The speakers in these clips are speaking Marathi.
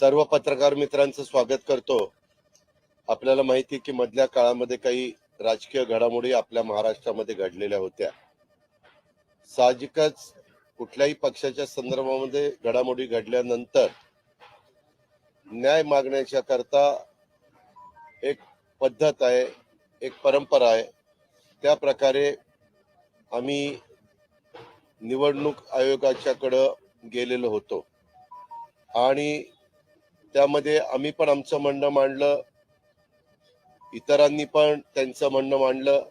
सर्व पत्रकार मित्रांचं स्वागत करतो. आपल्याला माहिती की मधल्या काळामध्ये काही राजकीय घडामोडी आपल्या महाराष्ट्रामध्ये घडलेल्या होत्या. साहजिकच कुठल्याही पक्षाच्या संदर्भामध्ये घडामोडी घडल्यानंतर न्याय मागण्याच्या करता एक पद्धत आहे एक परंपरा आहे. त्या प्रकारे आम्ही निवडणूक आयोगाच्याकडं गेलेलो होतो. आणि त्यामध्ये आम्ही पण आमचं म्हणणं मांडलं. इतरांनी पण त्यांचं म्हणणं मांडलं.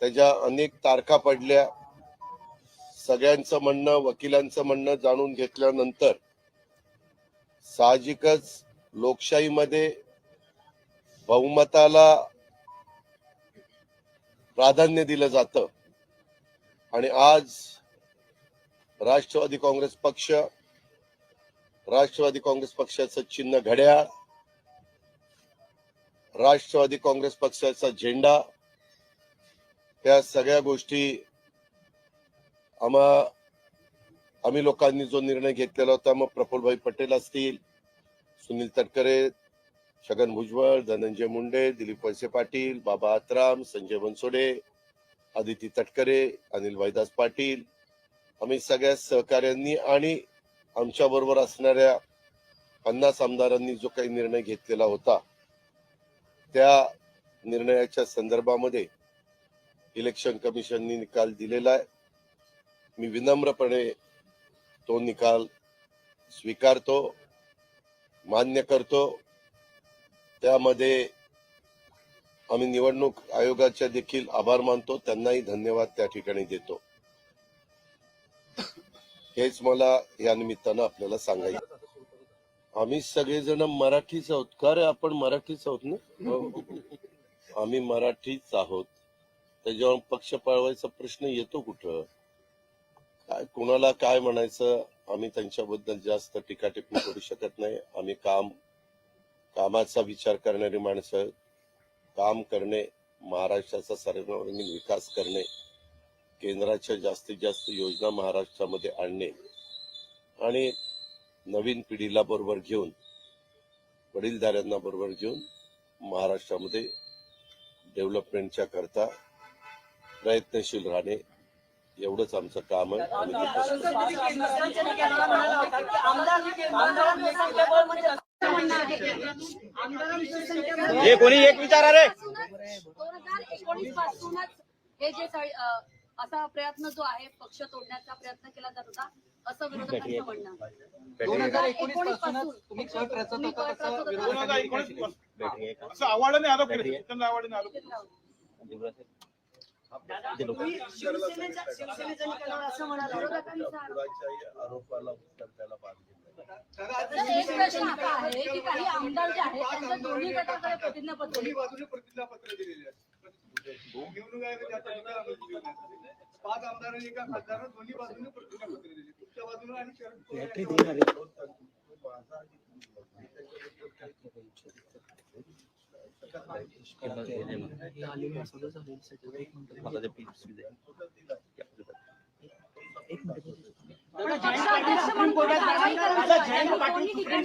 त्याच्या अनेक तारखा पडल्या. सगळ्यांचं म्हणणं वकिलांचं म्हणणं जाणून घेतल्यानंतर साहजिकच लोकशाहीमध्ये बहुमताला प्राधान्य दिलं जातं. आणि आज राष्ट्रवादी काँग्रेस पक्ष राष्ट्रवादी काँग्रेस पक्षाचं चिन्ह घड्याळ राष्ट्रवादी काँग्रेस पक्षाचा झेंडा त्या सगळ्या गोष्टी आम्हा आम्ही लोकांनी जो निर्णय घेतलेला होता मग प्रफुल्लभाई पटेल असतील सुनील तटकरे छगन भुजबळ धनंजय मुंडे दिलीप वळसे पाटील बाबा आत्राम संजय बनसोडे आदिती तटकरे अनिल वैदास पाटील आम्ही सगळ्या सहकाऱ्यांनी आणि आमच्या बरोबर असणाऱ्या पन्नास आमदारांनी जो काही निर्णय घेतलेला होता त्या निर्णयाच्या संदर्भामध्ये इलेक्शन कमिशननी निकाल दिलेला आहे. मी विनम्रपणे तो निकाल स्वीकारतो मान्य करतो. त्यामध्ये आम्ही निवडणूक आयोगाच्या देखील आभार मानतो. त्यांनाही धन्यवाद त्या ठिकाणी देतो. हेच मला या निमित्तानं आपल्याला सांगायचं आम्ही सगळेजण मराठीच आहोत. का रे आपण मराठीच आहोत ना? हो. आम्ही मराठीच आहोत. त्याच्यावर पक्ष पाळवायचा प्रश्न येतो कुठं? काय कोणाला काय म्हणायचं? आम्ही त्यांच्याबद्दल जास्त टीकाटिप्पणी करू शकत नाही. आम्ही काम कामाचा विचार करणारी माणसं काम करणे महाराष्ट्राचा सर्वांगीण विकास करणे केंद्राच्या जास्तीत जास्त योजना महाराष्ट्रामध्ये आणणे आणि नवीन पिढीला बरोबर घेऊन वडीलधाऱ्यांना बरोबर घेऊन महाराष्ट्रामध्ये डेव्हलपमेंटच्या करता प्रयत्नशील राहणे एवढंच आमचं काम आहे. हे कोणी एक विचारा रे? हे जे असा प्रयत्न जो आहे पक्ष तोडण्याचा प्रयत्न केला जात होता असं विरोधकांचं म्हणणं आहे. दोन हजार एकोणीसपासून. असं आव्हाडाने आरोप केले त्यांना आव्हाडाने आरोप केले. तुम्ही शिवसेनेच्या शिवसेनेच्या निकालावर असं म्हणाला विरोधकांचा आरोप. कुणाच्याही आरोपाला उत्तर. तर एक प्रश्न असा आहे की काही आमदार जे आहेत त्यांच्या दोन्ही गटाकडे प्रतिज्ञापत्र दोन्ही आहे. बाजूने प्रतिज्ञापत्र दिलेले आहेत पाच आमदारांनी एका खासदारांना दोन्ही बाजूने दिले. तुमच्या बाजूने आणि शरद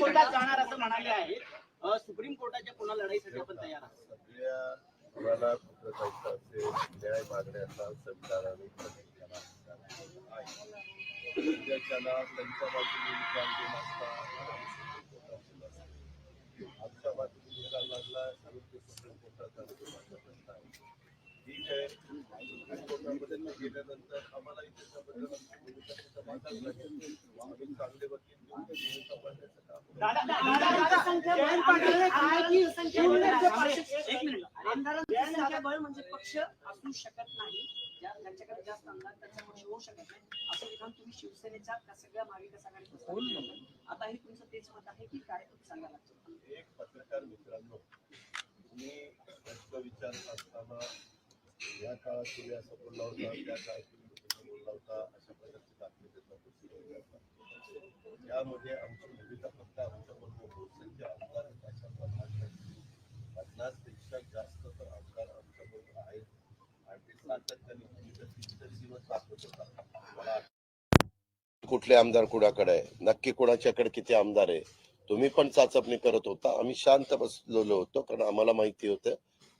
कोर्टात जाणार असं म्हणाले आहेत. अ, सुप्रीम कोर्टाच्या पुन्हा लढाईसाठी आपण तयार आहात. पैसा असेल न्याय मागण्याचा संविधानाने त्यांच्या बाजूने विचार आमच्या बाजूने निकाल लागला सुप्रीम कोर्टाचा माझा प्रश्न आहे ठीक आहे. कोर्टामध्ये गेल्यानंतर चांगले वकील संख्या बळ म्हणजे पक्ष. असू शकत नाही. ज्या ज्यांच्याकडे जास्त आमदार त्यांचा पक्ष होऊ शकत नाही. असं विधान तुम्ही शिवसेनेच्या सगळ्या महाविकास आघाडीत आता हे तुमचं तेच मत आहे की काय तुम्ही सांगा लागतं? एक पत्रकार मित्रांनो तुम्ही प्रश्न विचारत असताना या काळात तुम्ही असं बोलला होता त्या काळात तुम्ही तसं बोलला होता अशा प्रकारचे दाखले देतात त्यामध्ये आमची भूमिका फक्त आमच्या बरोबर होलसेलचे आमदार आहेत अशा प्रकारच्या पन्नासपेक्षा जास्त तर आमदार आमच्या बरोबर आहेत. आणि ते सातत्याने भूमिका कितीतरी दिवस दाखवत होता. मला कुठले आमदार कुणाकडे आहे? नक्की कुणाच्याकडे किती आमदार आहे? तुम्ही पण चाचपणी करत होता. आम्ही शांत बसलेलो होतो कारण आम्हाला माहिती होतं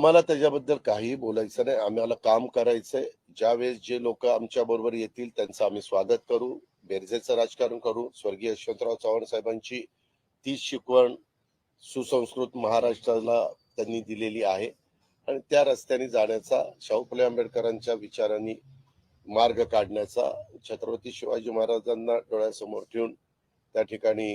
आम्हाला त्याच्याबद्दल काही बोलायचं नाही. आम्हाला काम करायचंय. ज्यावेळेस जे लोक आमच्या बरोबर येतील त्यांचं आम्ही स्वागत करू. बेरजेचं राजकारण करू. स्वर्गीय यशवंतराव चव्हाण साहेबांची तीच शिकवण सुसंस्कृत महाराष्ट्राला त्यांनी दिलेली आहे. आणि त्या रस्त्याने जाण्याचा शाहू फुले आंबेडकरांच्या विचारांनी मार्ग काढण्याचा छत्रपती शिवाजी महाराजांना डोळ्यासमोर ठेवून त्या ठिकाणी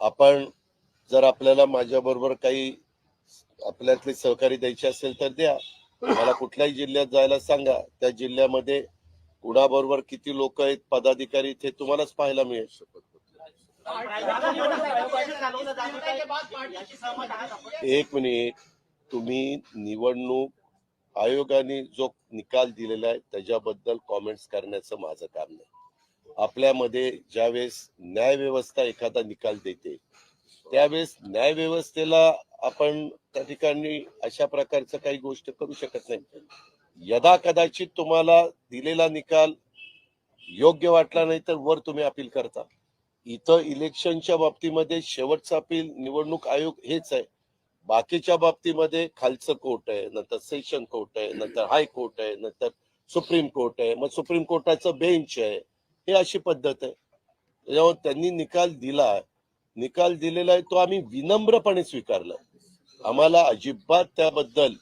आपण जर आपल्याला माझ्याबरोबर काही आपल्यातले सहकारी द्यायचे असेल तर द्या. मला कुठल्याही जिल्ह्यात जायला सांगा. त्या जिल्ह्यामध्ये कुणाबरोबर किती लोक आहेत पदाधिकारी ते तुम्हालाच पाहायला मिळेल. एक मिनिट. तुम्ही निवडणूक आयोगाने जो निकाल दिलेला आहे त्याच्याबद्दल कॉमेंट्स करण्याचं माझं काम नाही. आपल्यामध्ये ज्यावेळेस न्यायव्यवस्था एखादा निकाल देते त्यावेळेस न्यायव्यवस्थेला आपण त्या ठिकाणी अशा प्रकारचं काही गोष्ट करू शकत नाही. यदा कदाचित तुम्हाला दिलेला निकाल योग्य वाटला नाही तर वर तुम्ही अपील करता. इथं इलेक्शनच्या बाबतीमध्ये शेवटचा अपील निवडणूक आयोग हेच आहे. बाकीच्या बाबतीमध्ये खालचं कोर्ट आहे नंतर सेशन कोर्ट आहे नंतर हाय कोर्ट आहे नंतर सुप्रीम कोर्ट आहे. मग सुप्रीम कोर्टाचं बेंच आहे. हे अशी पद्धत आहे. त्यांनी निकाल दिला. निकाल दिलेला आहे तो आम्ही विनम्रपणे स्वीकारला. आम्हाला अजिबात त्याबद्दल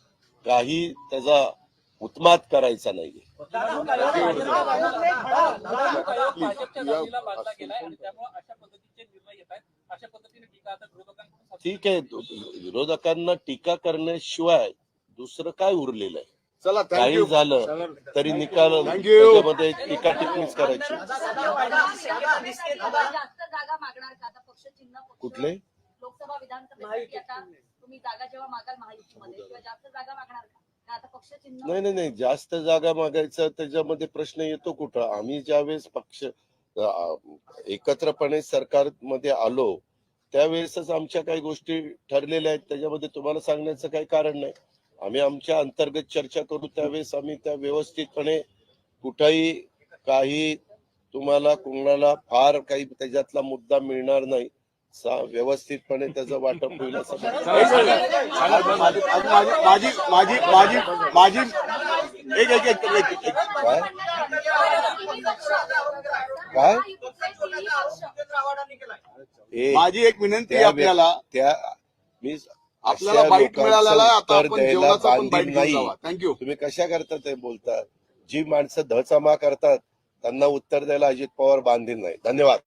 काही त्याचा उत्मात करायचा नाहीये. ठीक आहे विरोधकांना टीका करण्याशिवाय दुसरं काय उरलेलं आहे? चला काही थँक्यू झालं तरी निकाल. त्याच्यामध्ये टीका टिप्पणीच करायची. लोकसभा जास्त जागा मागणार का आता पक्ष चिन्ह पक्ष- कुठले? लोकसभा विधानसभेसाठी आता तुम्ही जागा जेव्हा मागाल महायुतीमध्ये किंवा जास्त जागा मागणार का? का आता पक्ष चिन्ह नाही नाही नाही जास्त जागा मागायचा त्याच्यामध्ये प्रश्न येतो कुठं? आम्ही ज्यावेळेस पक्ष एकत्रपणे सरकारमध्ये आलो त्यावेळेसच आमच्या काही गोष्टी ठरलेल्या आहेत त्याच्यामध्ये तुम्हाला सांगण्याचं काही कारण नाही. आम्ही आमच्या अंतर्गत चर्चा करू त्यावेळेस आम्ही त्या व्यवस्थितपणे कुठंही काही तुम्हाला कोणाला फार काही त्याच्यातला मुद्दा मिळणार नाही. सा- व्यवस्थितपणे त्याचं वाटप होईल असं माझी माझी माझी माझी माझी एक काय? काय? माझी एक विनंती आपल्याला. त्या मी आपल्याला बाईट मिळालेला आता आपण द्यायला जेवणाचा पण बाईट नाही. थँक्यू तुम्ही कशा करता ते बोलता? जी माणसं धचामा करतात त्यांना उत्तर द्यायला अजित पवार बांधील नाही. धन्यवाद.